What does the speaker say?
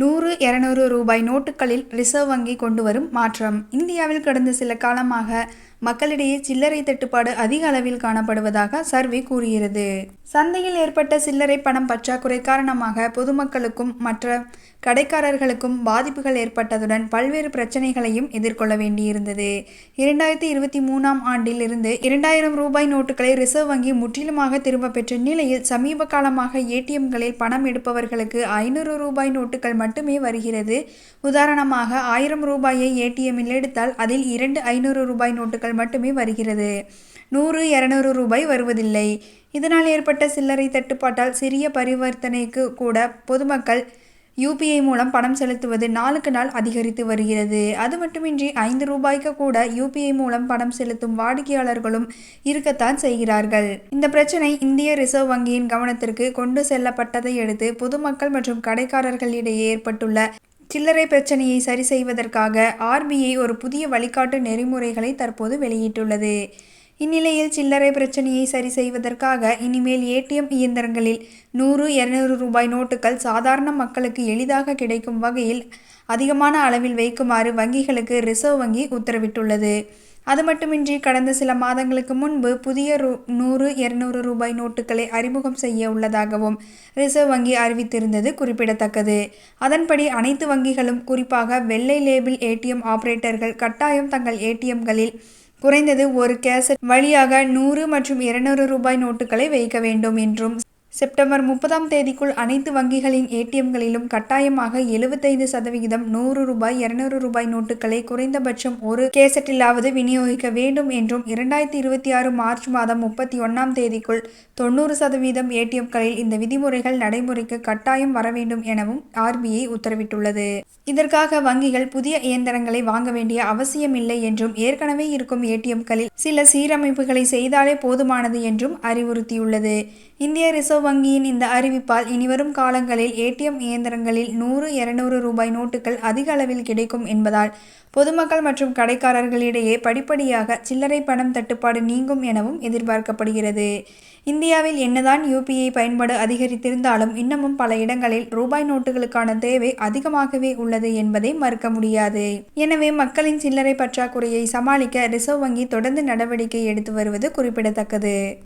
நூறு இரநூறு ரூபாய் நோட்டுகளில் ரிசர்வ் வங்கி கொண்டு வரும் மாற்றம். இந்தியாவில் கடந்த சில காலமாக மக்களிடையே சில்லறை தட்டுப்பாடு அதிக அளவில் காணப்படுவதாக சர்வே கூறுகிறது. சந்தையில் ஏற்பட்ட சில்லறை பணம் பற்றாக்குறை காரணமாக பொதுமக்களுக்கும் மற்ற கடைக்காரர்களுக்கும் பாதிப்புகள் ஏற்பட்டதுடன் பல்வேறு பிரச்சனைகளையும் எதிர்கொள்ள வேண்டியிருந்தது. இரண்டாயிரத்தி இருபத்தி மூணாம் ஆண்டில் இருந்து இரண்டாயிரம் ரூபாய் நோட்டுகளை ரிசர்வ் வங்கி முற்றிலுமாக திரும்ப பெற்ற நிலையில் சமீப காலமாக ஏடிஎம்களில் பணம் எடுப்பவர்களுக்கு ஐநூறு ரூபாய் நோட்டுகள் மட்டுமே வருகிறது. உதாரணமாக ஆயிரம் ரூபாயை ஏடிஎம்மில் எடுத்தால் அதில் இரண்டு ஐநூறு ரூபாய் நோட்டுகள் மட்டுமே வருகிறது. நூறு இருநூறு ரூபாய் வருவதில்லை. இதனால் ஏற்பட்ட சில்லறை தட்டுப்பாட்டால் சிறிய பரிவர்த்தனைக்கு கூட பொதுமக்கள் யூபிஐ மூலம் பணம் செலுத்துவது நாளுக்கு நாள் அதிகரித்து வருகிறது. அது மட்டுமின்றி ஐந்து ரூபாய்க்கு கூட யூபிஐ மூலம் பணம் செலுத்தும் வாடிக்கையாளர்களும் இருக்கத்தான் செய்கிறார்கள். இந்த பிரச்சனை இந்திய ரிசர்வ் வங்கியின் கவனத்திற்கு கொண்டு செல்லப்பட்டதை அடுத்து பொதுமக்கள் மற்றும் கடைக்காரர்களிடையே ஏற்பட்டுள்ள சில்லறை பிரச்சனையை சரி செய்வதற்காக ஆர்பிஐ ஒரு புதிய வழிகாட்டு நெறிமுறைகளை தற்போது வெளியிட்டுள்ளது. இந்நிலையில் சில்லறை பிரச்சனையை சரி செய்வதற்காக இனிமேல் ஏடிஎம் இயந்திரங்களில் நூறு இருநூறு ரூபாய் நோட்டுகள் சாதாரண மக்களுக்கு எளிதாக கிடைக்கும் வகையில் அதிகமான அளவில் வைக்குமாறு வங்கிகளுக்கு ரிசர்வ் வங்கி உத்தரவிட்டுள்ளது. அது மட்டுமின்றி கடந்த சில மாதங்களுக்கு முன்பு புதிய ரூ நூறு இருநூறு ரூபாய் நோட்டுகளை அறிமுகம் செய்ய உள்ளதாகவும் ரிசர்வ் வங்கி அறிவித்திருந்தது குறிப்பிடத்தக்கது. அதன்படி அனைத்து வங்கிகளும் குறிப்பாக வெள்ளை லேபிள் ஏடிஎம் ஆபரேட்டர்கள் கட்டாயம் தங்கள் ஏடிஎம்களில் குறைந்தது ஒரு கேசட் வழியாக நூறு மற்றும் இருநூறு ரூபாய் நோட்டுகளை வைக்க வேண்டும் என்றும் செப்டம்பர் முப்பதாம் தேதிக்குள் அனைத்து வங்கிகளின் ஏடிஎம்களிலும் கட்டாயமாக எழுபத்தைந்து சதவிகிதம் நூறு ரூபாய் இருநூறு ரூபாய் நோட்டுகளை குறைந்தபட்சம் ஒரு கேசட்டிலாவது விநியோகிக்க வேண்டும் என்றும் இரண்டாயிரத்தி இருபத்தி ஆறு மார்ச் மாதம் முப்பத்தி ஒன்றாம் தேதிக்குள் தொண்ணூறு சதவீதம் ஏடிஎம்களில் இந்த விதிமுறைகள் நடைமுறைக்கு கட்டாயம் வர வேண்டும் எனவும் ஆர்பிஐ உத்தரவிட்டுள்ளது. இதற்காக வங்கிகள் புதிய இயந்திரங்களை வாங்க வேண்டிய அவசியமில்லை என்றும் ஏற்கனவே இருக்கும் ஏடிஎம்களில் சில சீரமைப்புகளை செய்தாலே போதுமானது என்றும் அறிவுறுத்தியுள்ளது. இந்திய ரிசர்வ் வங்கியின் இந்த அறிவிப்பால் இனிவரும் காலங்களில் ஏடிஎம் இயந்திரங்களில் நூறு இருநூறு ரூபாய் நோட்டுகள் அதிக அளவில் கிடைக்கும் என்பதால் பொதுமக்கள் மற்றும் கடைக்காரர்களிடையே படிப்படியாக சில்லறை பணம் தட்டுப்பாடு நீங்கும் எனவும் எதிர்பார்க்கப்படுகிறது. இந்தியாவில் என்னதான் யூபிஐ பயன்பாடு அதிகரித்திருந்தாலும் இன்னமும் பல இடங்களில் ரூபாய் நோட்டுகளுக்கான தேவை அதிகமாகவே உள்ளது என்பதை மறுக்க முடியாது. எனவே மக்களின் சில்லறை பற்றாக்குறையை சமாளிக்க ரிசர்வ் வங்கி தொடர்ந்து நடவடிக்கை எடுத்து வருவது குறிப்பிடத்தக்கது.